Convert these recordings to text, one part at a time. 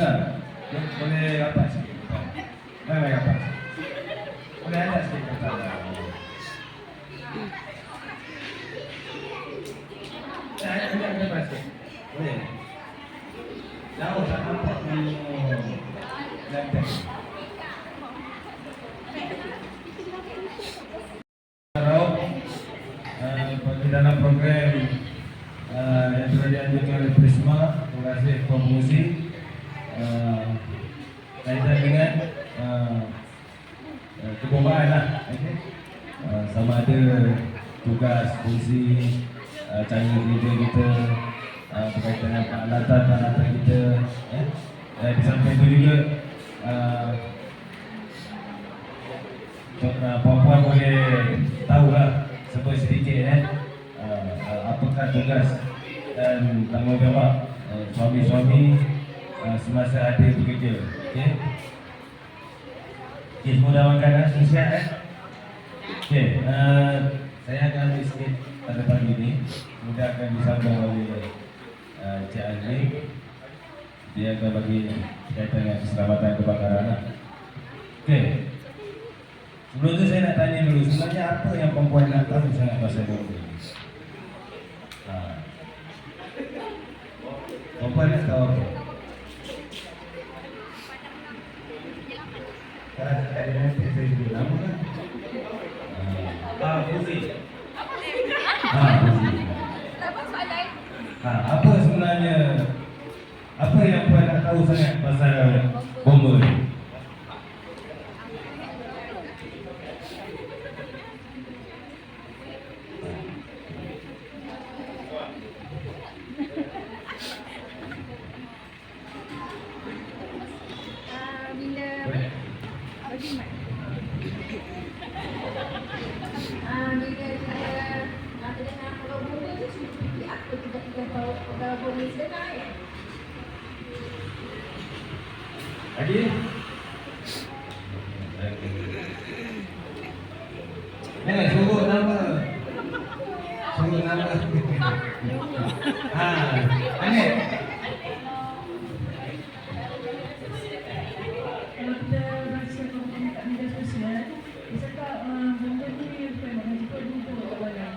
Dengar. Boleh apa sikit? Boleh apa? Boleh ada sikit kata. Ya, ada ada apa sikit? Boleh. Jauh tak nampak ni. Lantai. Kalau uh, bagi dalam program uh, yang telah dianjurkan oleh Prisma, terima kasih Puan Muzi uh, kaitan dengan uh, kebombaan lah okay? uh, sama ada tugas, fungsi, uh, cara kerja kita uh, berkaitan dengan peralatan-peralatan kita eh? uh, di samping itu juga uh, uh, puan-puan boleh tahulah sebut sedikit eh uh, apakah tugas dan tanggungjawab uh, suami-suami uh, semasa ada bekerja okey okey semua dah makan dah siap eh okey uh, saya akan ambil sikit pada pagi ni kemudian akan disambung oleh uh, Cik Azmi dia akan bagi kaitan dengan keselamatan kebakaran lah. okey Sebelum tu saya nak tanya dulu, sebenarnya apa yang perempuan nak tahu sangat pasal bomba ni? Ha. Perempuan nak tahu apa? Kalau tak ada nanti saya dulu lama kan? Ha. Ah, Fuzi. Ha, Fuzi. Ha, apa sebenarnya apa yang puan nak tahu sangat pasal bomba ni? Ah, bila bagi mak. Ah, bila kita nak dengar kalau bunyi tu seperti apa kita kita tahu kalau bunyi sedengar ya. Lagi? Jangan suruh nama. Suruh nama. ha, Anik. Kalau kita baca komen kat media sosial, dia cakap benda ni bukan nak jumpa dulu awalnya.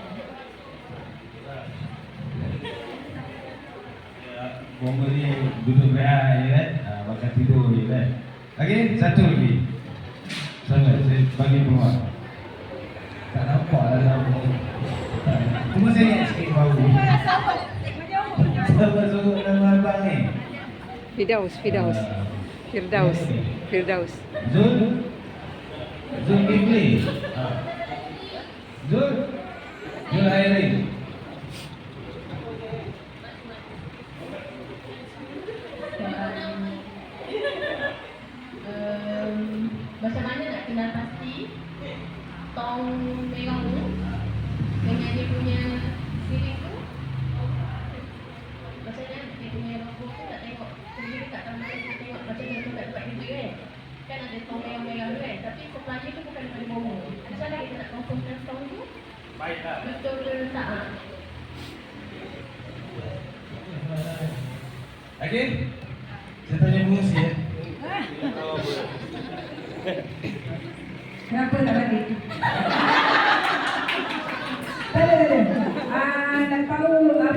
Bomba ni duduk rehat je kan. Ha, makan tidur je kan. Lagi? Satu lagi. Sangat saya bagi peluang. Fidaus, Fidaus. Firdaus, Firdaus. Zul. Zul Kifli. Ah. Zul. Zul Airin.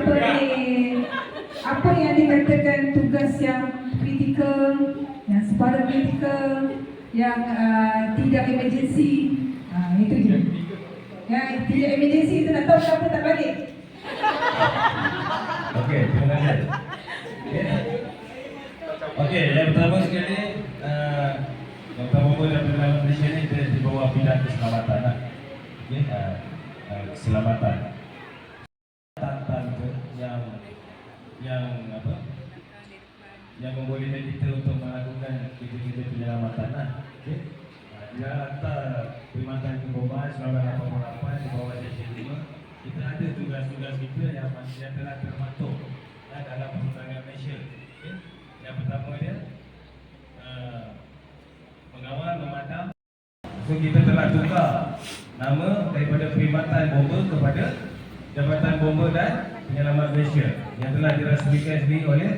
Apa ni, apa yang dikatakan tugas yang kritikal, yang separuh kritikal, yang uh, tidak emergency. Ah, itu je. Yang tidak emergency tu nak tahu kenapa tak balik? Okey, terima kasih Okey Okey, yang pertama sekali uh, Yang pertama dalam dalam Malaysia ni Dia di bawah bidang keselamatan lah Okey, uh, uh, keselamatan Tantang tu yang Yang apa Yang membolehkan kita untuk melakukan Kerja-kerja penyelamatan lah Okey uh, Dia hantar Perkhidmatan Kebombaan 1988 di bawah Seksyen 5 kita ada tugas-tugas kita yang masih telah termaktub ya, dalam perundangan Malaysia. Okay? Yang pertama dia uh, mengawal, memadam. So kita telah tukar nama daripada perkhidmatan bomba kepada Jabatan Bomba dan Penyelamat Malaysia yang telah dirasmikan sendiri oleh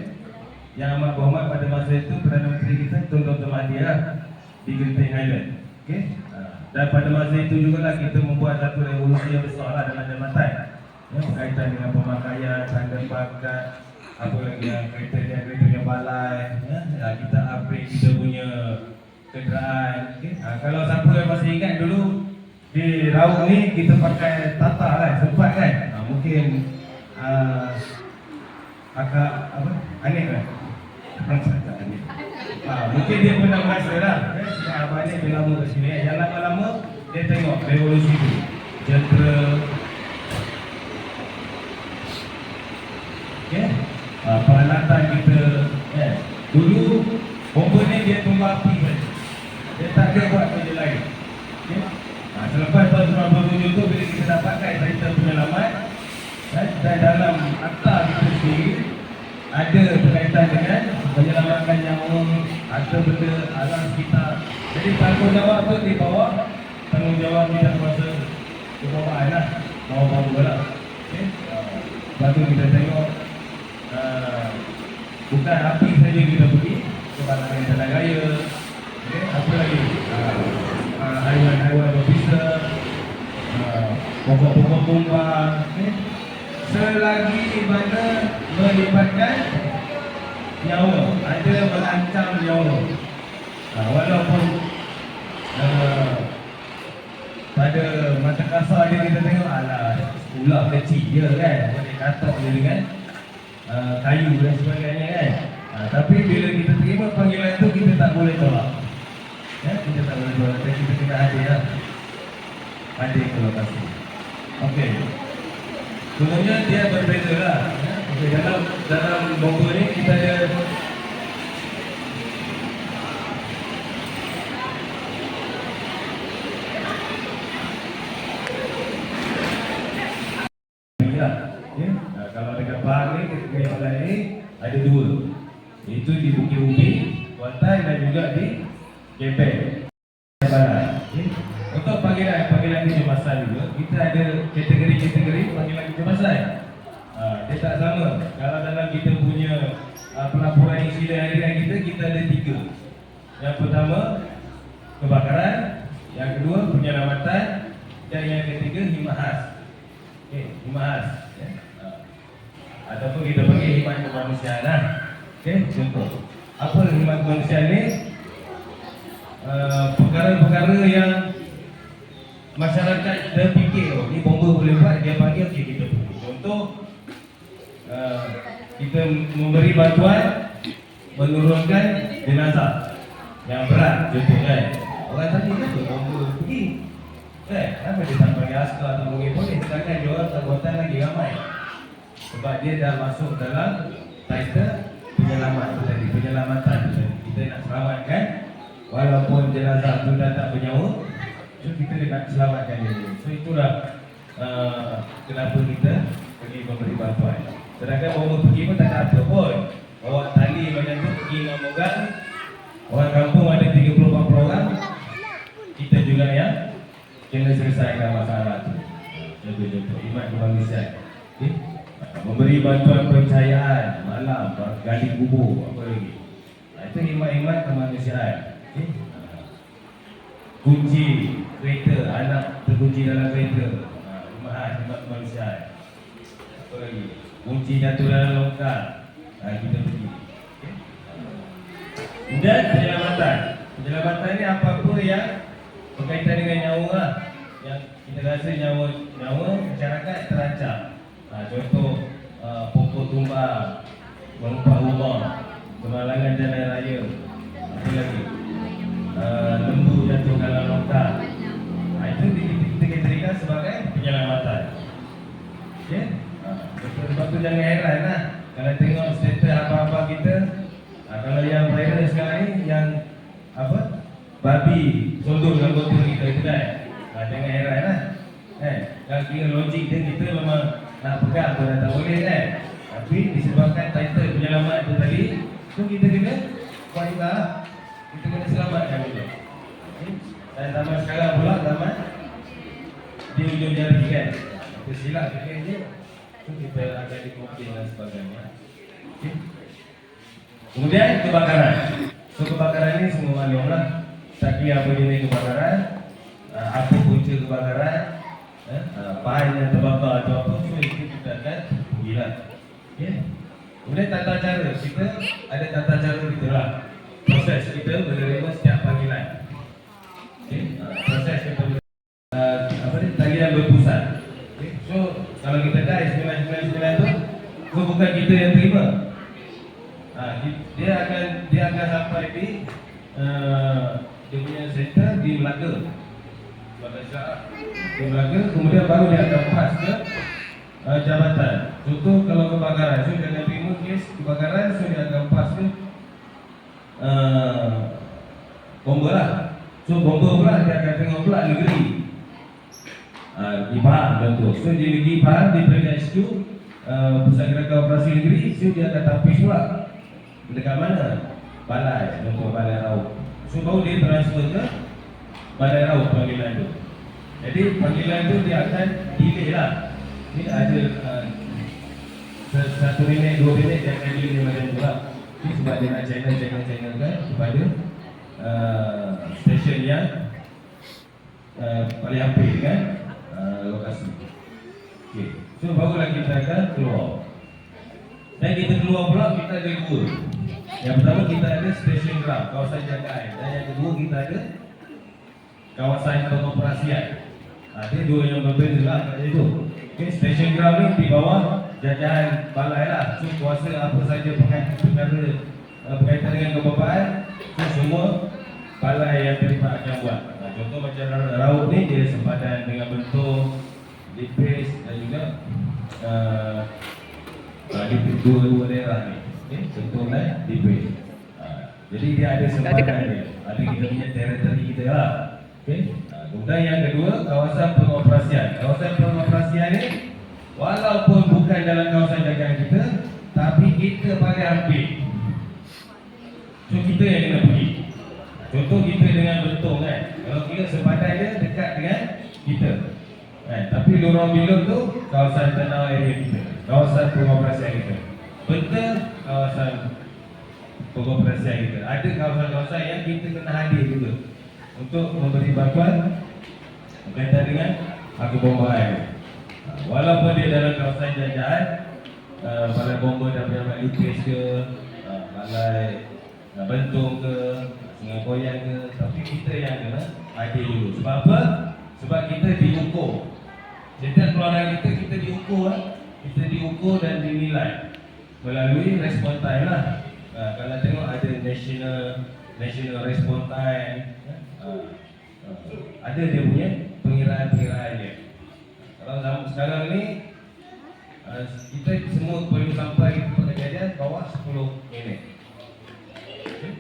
Yang amat berhormat pada masa itu Perdana Menteri kita Tun Dr. Mahathir lah di Genting Island. Okey. Ah, Dan pada masa itu juga lah kita membuat satu revolusi yang besar lah dalam jambatan. Ya, berkaitan dengan pemakaian, tanda pakat, apa lagi yang kereta kereta balai, ya, ya, kita upgrade kita punya kenderaan. Okay. Ha, kalau siapa yang masih ingat dulu di Raung ni kita pakai Tata kan, sempat kan? Ha, mungkin uh, akak apa? Anik kan? Anik. Ha, mungkin dia pernah merasa lah eh, abang ni dia lama kat sini eh. Yang lama-lama dia tengok revolusi tu Jentera Okay ha, Peralatan kita eh. Dulu ni dia tunggu api saja Dia tak ada buat kerja akta kita sendiri ada berkaitan dengan menyelamatkan nyawa ada benda alam sekitar. Jadi tanggungjawab tu di bawah tanggungjawab bidang kuasa kebawaan lah. Bawah-bawah lah. Okay. Uh, kita tengok uh, bukan api saja kita pergi ke balangan jalan raya. Okay. Apa lagi? Uh, uh, haiwan-haiwan officer, uh, pokok-pokok tumbang. Okay. Selagi mana melibatkan nyawa, ada mengancam nyawa. Ha, walaupun uh, pada mata kasar dia kita tengok alah ular kecil je kan, boleh katok je dengan uh, kayu dan sebagainya kan. Ha, tapi bila kita terima panggilan tu kita tak boleh tolak. Ya, kita tak boleh tolak, kita kena hadir lah. Hadir ke lokasi. Okey. Sebenarnya dia berbeza lah. Dalam dalam bomba ni kita ada ada dua. Itu di Bukit Ubi, Kuantan dan juga di Kepeng Barat ya. Untuk panggilan panggilan kecemasan juga Kita ada kategori-kategori panggilan kecemasan ha, Dia tak sama Kalau dalam kita punya uh, pelaporan insiden harian kita Kita ada tiga Yang pertama Kebakaran Yang kedua penyelamatan Dan yang ketiga himat khas Okay, himat khas ya. Ha. Ataupun kita panggil himat kemanusiaan lah Okay, contoh Apa himat kemanusiaan ni? Uh, perkara-perkara yang masyarakat terfikir oh, ni bomba boleh buat dia panggil okey kita contoh uh, kita memberi bantuan menurunkan jenazah yang berat contoh kan? Orang tadi kan bomba pergi. Kan? Kenapa dia tak panggil askar atau panggil polis? Sedangkan dia orang anggota lagi ramai. Sebab dia dah masuk dalam title penyelamat tu tadi penyelamatan tu tadi. Kita nak selamatkan walaupun jenazah tu dah tak bernyawa So kita nak selamatkan dia. So itulah uh, kenapa kita pergi memberi bantuan. Sedangkan bawa pergi pun tak ada pun. Bawa tali macam tu pergi dengan mogal. Orang kampung ada 34 orang. Kita juga yang kena selesaikan masalah tu. Contoh-contoh imat kemanusiaan. Okay? Memberi bantuan pencahayaan malam, gali kubur, apa lagi. Itu imat-imat kemanusiaan. Okay? kunci kereta anak terkunci dalam kereta sebab manusia apa lagi kunci jatuh dalam longkang ha, kita pergi okay. dan penyelamatan penyelamatan ni apa-apa yang berkaitan dengan nyawa lah. yang kita rasa nyawa nyawa masyarakat terancam ha, contoh uh, pokok tumbang melumpat rumah kemalangan jalan raya apa lagi uh, lembu jatuh dalam longkang. Ha, itu kita kategorikan sebagai penyelamatan. Okey? Sebab tu jangan heran lah. Kalau tengok status apa-apa kita, ha, kalau yang viral sekarang ni, yang apa? Babi sondong dalam botol kita kan. Ha, jangan heran lah. Eh, kalau kira logik dia, kita memang nak pegang pun tak boleh kan. Tapi disebabkan title penyelamat tu tadi, tu kita kena ibadah kita kena selamatkan dulu. Okay? Dan zaman sekarang pula zaman di ujung jari kan. Kita silap sikit je. Kita akan dikomplain dan sebagainya. Okay? Kemudian kebakaran. So kebakaran ni semua maklum lah. Kira apa jenis kebakaran, uh, apa punca kebakaran, eh, uh, bahan yang terbakar atau apa, semua itu kita akan pergilah. Okay. Kemudian tata cara kita ada tata cara kita lah. Proses kita menerima kita yang terima. Ha, di- dia akan dia akan sampai di uh, dia punya center di Melaka. Melaka. Di Melaka kemudian baru dia akan pass ke uh, jabatan. Contoh kalau kebakaran, so dia akan terima kes kebakaran, so dia akan pass ke uh, bomba lah. So bomba pula dia akan tengok pula negeri. Uh, di Pahang contoh. So di negeri Pahang di PHQ uh, Pusat Gerakan Operasi Negeri, so dia akan tapis pula. Dekat mana? Balai, contoh balai raut. So baru dia transfer ke balai raut panggilan tu. Jadi panggilan tu dia akan delay lah. Ni ada uh, satu minit, dua minit dia akan delay macam tu lah. Ni sebab dia nak channel, channel, channel kan kepada uh, stesen yang uh, paling hampir dengan uh, lokasi. Okay. So barulah kita akan keluar. Dan kita keluar pula kita ada dua. Yang pertama kita ada station ground, kawasan jagaan. Dan yang kedua kita ada kawasan pengoperasian. Ha, dia dua yang berbeza lah kat situ. Okay, station ground ni di bawah jajahan balai lah. So kuasa apa saja perkara, uh, berkaitan dengan kebapaan, so semua balai yang terlibat akan buat. Ha, contoh macam raut ni dia sempadan dengan bentuk, dipis dan juga uh, uh, di dua dua daerah ni. Okay, contohnya di Base. Uh, jadi dia ada sempadan dia. Ada kita punya teritori kita lah. Okay. Uh, kemudian yang kedua kawasan pengoperasian. Kawasan pengoperasian ni walaupun bukan dalam kawasan jagaan kita, tapi kita paling hampir. So kita yang kena pergi. Contoh kita dengan betul kan. Kalau kita sempadan dia dekat dengan. Kan? Tapi lorong bilur tu kawasan tanah area kita. Kawasan pengoperasian kita. Betul kawasan pengoperasian kita. Ada kawasan-kawasan yang kita kena hadir juga untuk memberi bantuan berkaitan dengan aku bomba air. Walaupun dia dalam kawasan jajahan, uh, balai bomba punya balai lukis ke, uh, balai uh, bentung ke, sungai koyan ke, tapi kita yang kena hadir dulu. Sebab apa? Sebab kita diukur. Setiap keluaran kita, kita diukur lah. Kita diukur dan dinilai melalui respon time lah. Uh, kalau tengok ada national national respon time, uh, uh, ada dia punya pengiraan-pengiraan dia. Kalau dalam sekarang ni uh, kita semua perlu sampai ke kejadian bawah 10 minit. Okay?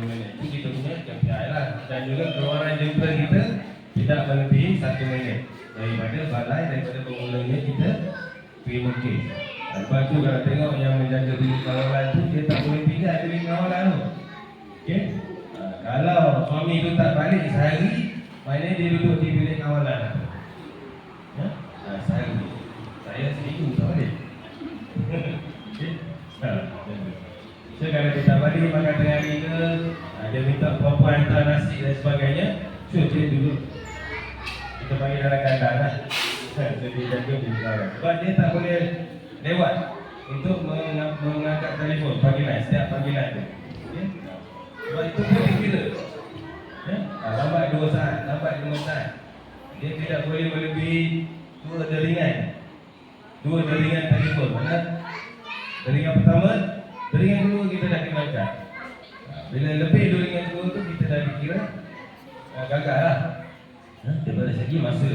10 minit. Itu kita punya KPI lah. Dan juga keluaran jumpa kita tidak melebihi 1 minit. Daripada balai, daripada pemulanya kita terima kes. Lepas tu kalau tengok yang menjaga bilik kawalan tu Dia tak boleh pindah bilik kawalan tu Okay ha, Kalau suami tu tak balik sehari Maknanya dia duduk di bilik kawalan ya? ha, Sehari Saya seminggu tak balik ha. So kalau dia tak balik makan tengah hari ke ha, Dia minta puan-puan hantar nasi dan sebagainya So dia duduk Kita panggil dalam kandang lah Ha, So dia jaga bilik kawalan Sebab dia tak boleh lewat untuk meng- mengangkat telefon panggilan setiap panggilan tu. Okay? Sebab itu pun dikira. Ya? Ha, lambat dua saat, lambat lima saat. Dia tidak boleh melebihi dua deringan. Dua deringan telefon. Mana? Deringan pertama, deringan kedua kita dah kena angkat. Ha, bila lebih deringan kedua tu kita dah dikira uh, gagal lah. Ha? Daripada segi masa.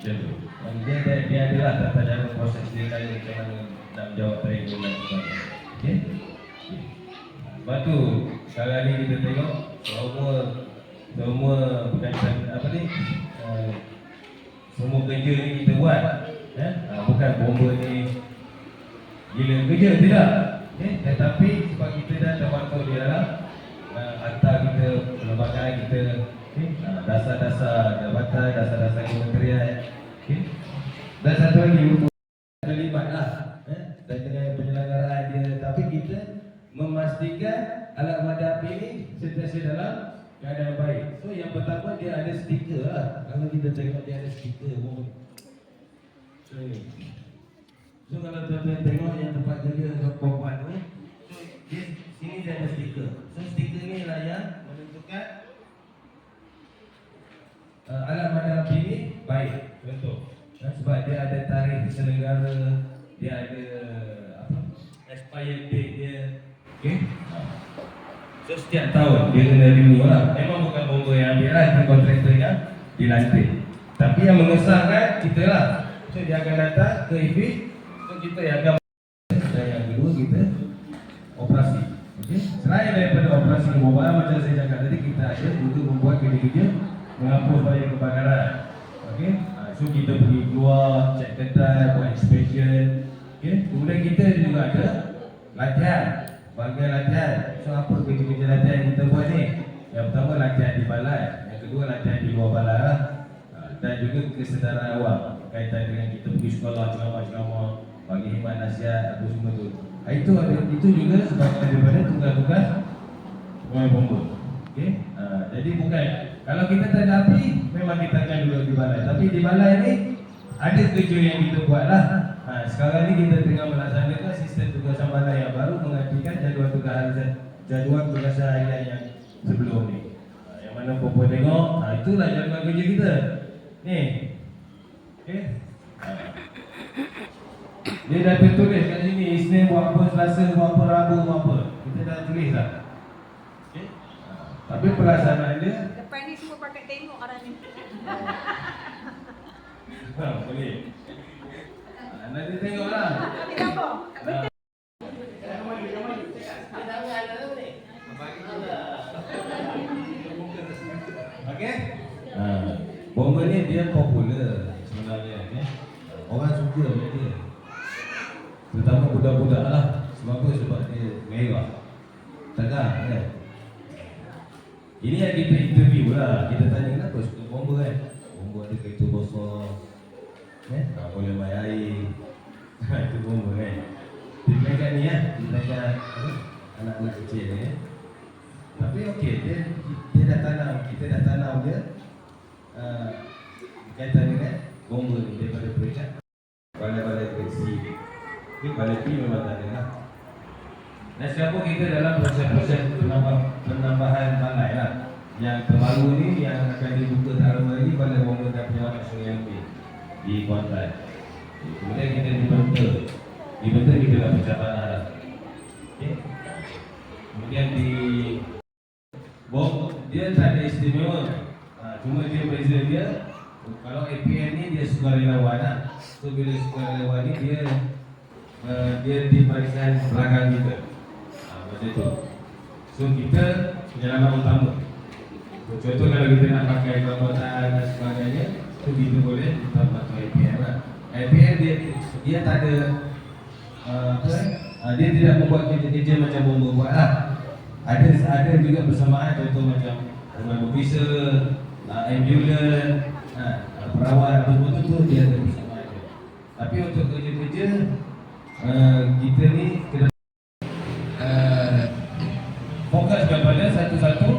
Macam tu. Dia, dia, dia adalah tata cara proses dia tanya macam mana nak menjawab telefon dan sebagainya. Okey. Lepas tu, sekarang ni kita tengok semua semua berkaitan apa ni uh, semua kerja ni kita buat eh? uh, bukan bomba ni gila kerja tidak okay? tetapi sebab kita dah terbantu di dalam uh, hantar kita perlembagaan kita okay? uh, dasar-dasar jabatan dasar-dasar kementerian okay? dan satu lagi terlibat lah eh? dan dengan penyelenggaraan dia tapi kita memastikan alat madam api ini sentiasa dalam keadaan baik. So yang pertama dia ada stiker lah. Kalau kita tengok dia ada stiker. So ni. So kalau tuan-tuan tengok yang tempat jaga perempuan ni, so dia sini dia ada stiker. So stiker ni lah yang menentukan uh, alat madam api ini baik. Contoh. Ya, sebab dia ada tarikh selenggara, dia ada apa? Expired date dia. Okey. So setiap tahun dia kena renew lah. Memang bukan bomba yang ambil lah, itu kontraktor yang dilantik. Tapi yang mengesahkan kita lah. So dia akan datang ke IFIS, so kita yang akan dan yang kedua kita operasi. Okey. Selain daripada operasi mobile macam saya cakap tadi kita ada juga membuat kerja-kerja menghapus bahaya kebakaran. Okey. Ha, so kita pergi keluar, cek kedai, buat inspection. Okey. Kemudian kita juga ada latihan. Bagian latihan. So apa kerja-kerja latihan yang kita buat ni? Yang pertama latihan di balai, yang kedua latihan di luar balai lah. Ha, Dan juga kesedaran awam kaitan dengan kita pergi sekolah ceramah-ceramah bagi khidmat nasihat apa semua tu. Ha, itu ada itu juga sebahagian daripada tugas-tugas pemain bomba. Okey. Ha, jadi bukan kalau kita tak api memang kita akan duduk di balai. Tapi di balai ni ada kerja yang kita buat lah. Ha, sekarang ni kita tengah melaksanakan sistem tugasan balai yang baru mengakibatkan jadual tugas harian jadual tugasan harian yang sebelum ni. Ha, yang mana puan tengok, ha, itulah jadual kerja kita. Ni. Okey. Ha. Dia dah tertulis kat sini Isnin buat apa, Selasa buat apa, Rabu buat apa. Kita dah tulis dah. Okey. Ha, tapi pelaksanaan dia Lepas ni semua pakai tengok orang ni. ha, boleh. Ha, nanti tengoklah. Tapi apa? Okey. Ha, bomba ni dia popular sebenarnya ya. Orang suka dengan dia. Terutama budak-budak lah. Sebab apa? Sebab dia merah. Tegak kan? Ini yang kita interview lah. Kita tanya kenapa suka bomba kan? Bomba ada kereta besar. Eh? Tak boleh main air. Itu bomba kan? Kita kan ni ya. Kita kan apa? anak-anak kecil ya. Tapi okey, dia dia dah tanam, kita dah tanam dia uh, kaitan dengan bomba ni daripada peringkat balai-balai kecil. Ini balai P memang tak ada lah. Dan sekarang kita dalam proses-proses penambah, penambahan balai lah. Yang terbaru ni yang akan dibuka tahun lagi balai bomba dan penyelamat sungai Lempi di Kuantan. Kemudian kita dibentuk. Dibentuk kita pecah tanah lah. Okay. Kemudian di Bom dia tak ada istimewa. Ha, cuma dia beza dia kalau APN ni dia sukarelawan lah. So bila sukarelawan ni dia uh, dia di belakang kita. Ha, macam tu. So kita penyelamat utama. Contoh kalau kita nak pakai kekuatan dan sebagainya, tu kita boleh kita pakai APN lah. APN dia dia tak ada uh, apa? Uh, dia tidak membuat kerja-kerja macam bomba buat lah. Ada ada juga bersamaan contoh macam orang officer, uh, ambulans, uh, perawat apa semua tu, tu dia ada bersamaan. Tapi untuk kerja-kerja uh, kita ni kena uh, fokus kepada satu-satu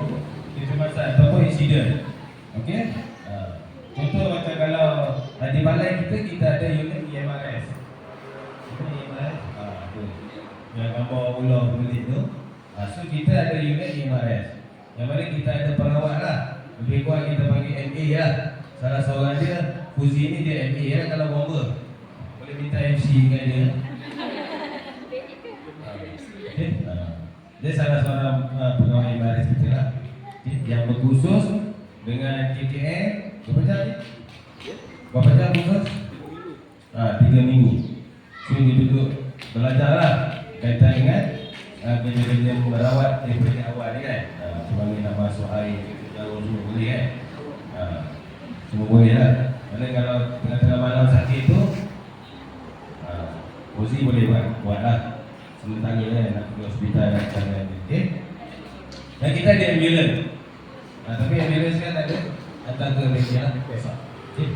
kecemasan ataupun insiden. Okey? Uh, contoh macam kalau uh, di balai kita kita ada unit E EMRS. Apa ni EMRS? Ah, tu. Yang gambar ular belit tu. Ha, so kita ada unit IMRS Yang mana kita ada perawat lah Lebih kurang kita panggil MA lah Salah seorang dia Fuzi ni dia MA lah kalau bomba Boleh minta MC dengan dia okay. ha. Dia salah seorang uh, pegawai IMRS kita lah. Yang berkhusus Dengan KKN Berapa jam ni? Berapa jam khusus? Ha, tiga minggu So dia duduk belajar lah Kaitan dengan uh, kerja-kerja merawat daripada awal ni kan? Uh, sebagai nak masuk air jauh semua boleh kan? Uh, semua boleh lah. Mana kalau tengah-tengah malam sakit tu uh, Ozi boleh buat buat lah sementara kan nak pergi hospital nak cakap okay? dan kita ada ambulans. Uh, tapi ambulans kan ada datang ke media lah besok. Okay.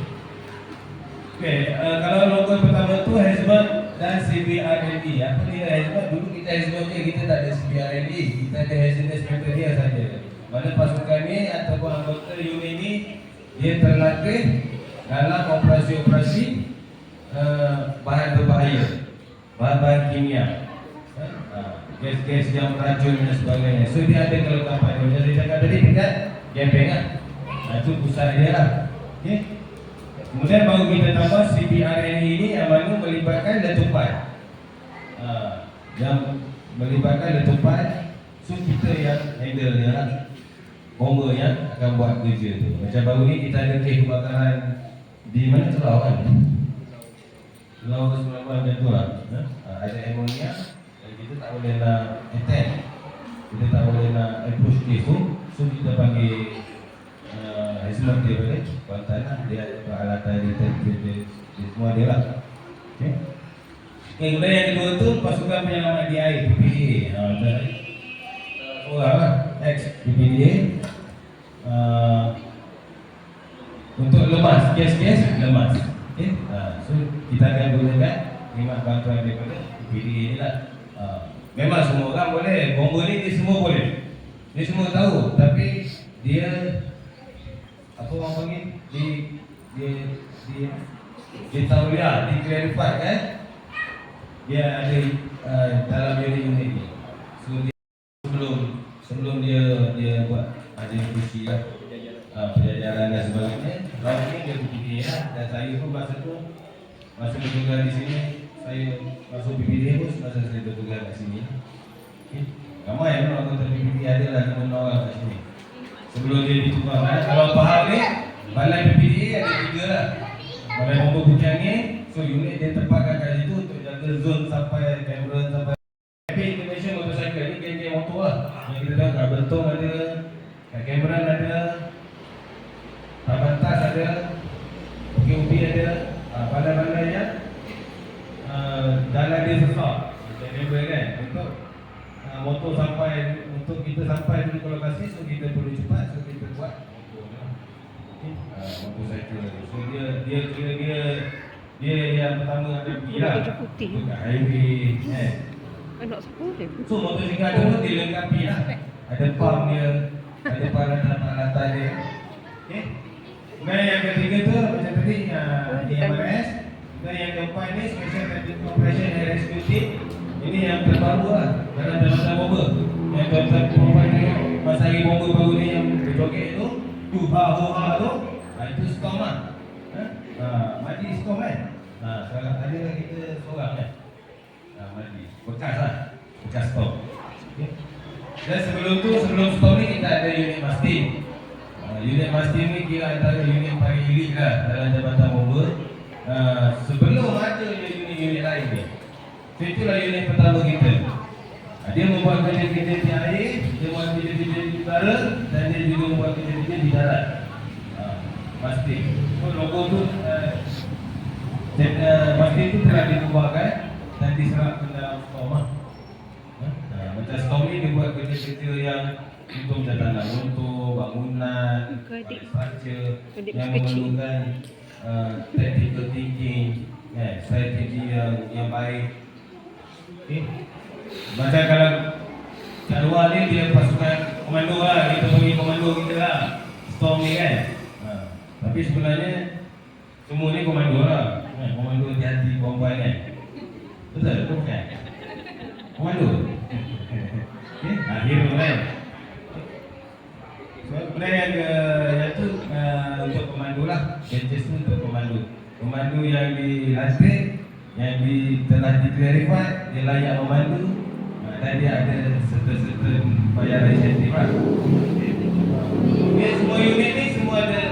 Okay, uh, kalau logo pertama tu Hezbollah dan CBRNE. Apa dia hazmat? Dulu kita je, kita tak ada CBRNE. Kita ada hazardous material saja. Mana pasukan ni ataupun anggota unit ni dia terlatih dalam operasi-operasi uh, bahan berbahaya, bahan-bahan kimia, uh, gas-gas yang beracun dan sebagainya. So dia ada kelengkapan. Macam saya cakap tadi dekat camping kan. Nah, itu pusat dia lah. Okay. Kemudian baru kita tambah CPRNE ini yang mana melibatkan letupan. Uh, yang melibatkan letupan, so kita yang handle dia lah. Bomba yang akan buat kerja tu. Macam baru ni kita ada kes kebakaran di mana Selau kan? Selau ke Selau macam tu lah. Ha? Uh, ada ammonia, dan kita tak boleh nak attend. Kita tak boleh nak approach kes tu. So kita panggil uh, Hazmat dia balik Kuantan lah Dia peralatan dia, dia, dia, dia, Semua dia lah. Okay Okay, kemudian yang kedua tu Pasukan penyelamat di air PPDA uh, Macam Orang lah Ex PPDA uh, Untuk lemas Kes-kes lemas. Okay uh, So kita akan gunakan Khidmat bantuan daripada PPDA ni lah. Uh, Memang semua orang boleh Bomba ni dia semua boleh. Dia semua tahu Tapi dia apa orang panggil? Di dia dia tahu dia di clarify kan dia ada uh, dalam unit unit ni. So dia sebelum sebelum dia dia buat ada diskusi lah uh, penjajaran dan sebagainya lawan ni dia PPD lah. Dan saya pun masa tu masa bertugas di sini saya masuk PPD pun masa saya bertugas kat sini. Okay. ramai yang anggota PPD ada lah lima orang kat sini sebelum dia ditukar kan? Kalau faham ni, balai PPDA ada tiga lah. Balai bujang ni, so unit dia tempatkan kat situ untuk jaga zone sampai kamera sampai Heavy information motorcycle ni geng-geng motor lah. Yang kita tahu kat Bentong ada, kat Cameron ada Tabantas ada, OKUB ada uh, Balai-balai yang uh, jalan dia sesak Macam member kan, untuk motor sampai untuk kita sampai dulu ke lokasi so kita perlu cepat so kita buat motor lah. Okay. Uh, motorcycle so dia dia dia dia dia yang pertama ada pergi lah. Dekat highway Anak siapa dia? so motosikal tu pun dilengkapi lah. Ada pump dia ada peralatan-peralatan dia. Okay. Kemudian yang ketiga tu macam tadi uh, DMRS dan yang keempat ni Special Operation and Rescue Team ini yang terbaru lah. Dalam dalam bomba. Yang tuan-tuan perempuan tengok masa hari bomba baru ni yang berjoget tu tu ha ho ha tu ha, itu storm lah. Ha? ha, Madi storm kan? Ha, sekarang ada kita seorang kan? Ha, Madi bekas lah. Bekas storm. Okay. dan sebelum tu sebelum storm ni kita ada unit mastin ha, unit mastin ni kira antara unit paling elit lah dalam jabatan bomba. Ha, sebelum ada unit-unit lain ni itulah unit pertama kita ha, Dia membuat kerja-kerja di air Dia membuat kerja-kerja di udara Dan dia juga membuat kerja-kerja di darat ha, Pasti So logo tu uh, uh, Pasti tu telah dikeluarkan Dan diserap ke dalam storm ha? Ha, Macam storm ni dia buat kerja-kerja yang Untuk tanah runtuh, bangunan. Structure Yang memerlukan uh, Tactical thinking eh, Strategi yang, yang baik. Macam kalau kat luar ni dia pasukan komando lah, kita panggil komando kita lah Storm ni kan ha. Tapi sebenarnya semua ni komando lah ha. Komando hati-hati perempuan kan Betul? Betul kan? Komando? okay. ha, hero kan? So, kemudian yang, ke, tu uh, untuk komando lah tu untuk komando Komando yang dilatih yang di, telah diklarify dia layak memandu dan dia ada serta-serta bayaran insentif lah. Okay, semua unit ni semua ada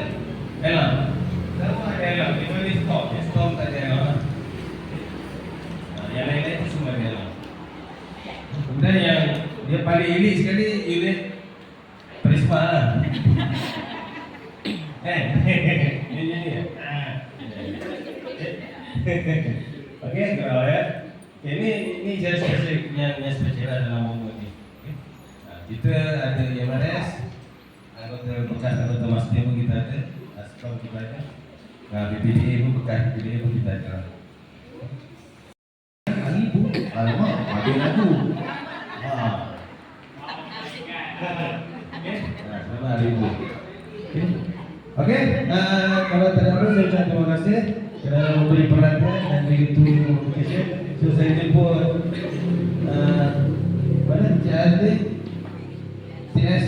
helm. Semua ada helm. Kecuali stop. Yang stop tak ada helm lah. Uh, yang lain-lain tu semua ada helm. Kemudian yang dia paling elit sekali unit Prisma lah. Kan? Ini ni. Ah. Okey, kalau ya. Ini ini saya spesifik yang yang spesial dalam momen ni. Okay. Nah, kita ada MRS, anggota bekas anggota masjid pun kita ada, askam kita ada. Nah, BPDA pun bekas BPDA pun kita ada. Alamak, makin aku. Ha. Okey. Ha, selamat hari ibu. Okey. Okey, uh, kalau ada apa saya ucapkan terima kasih kerana memberi perhatian dan juga turun notification so uh, mana? Encik Azri Tias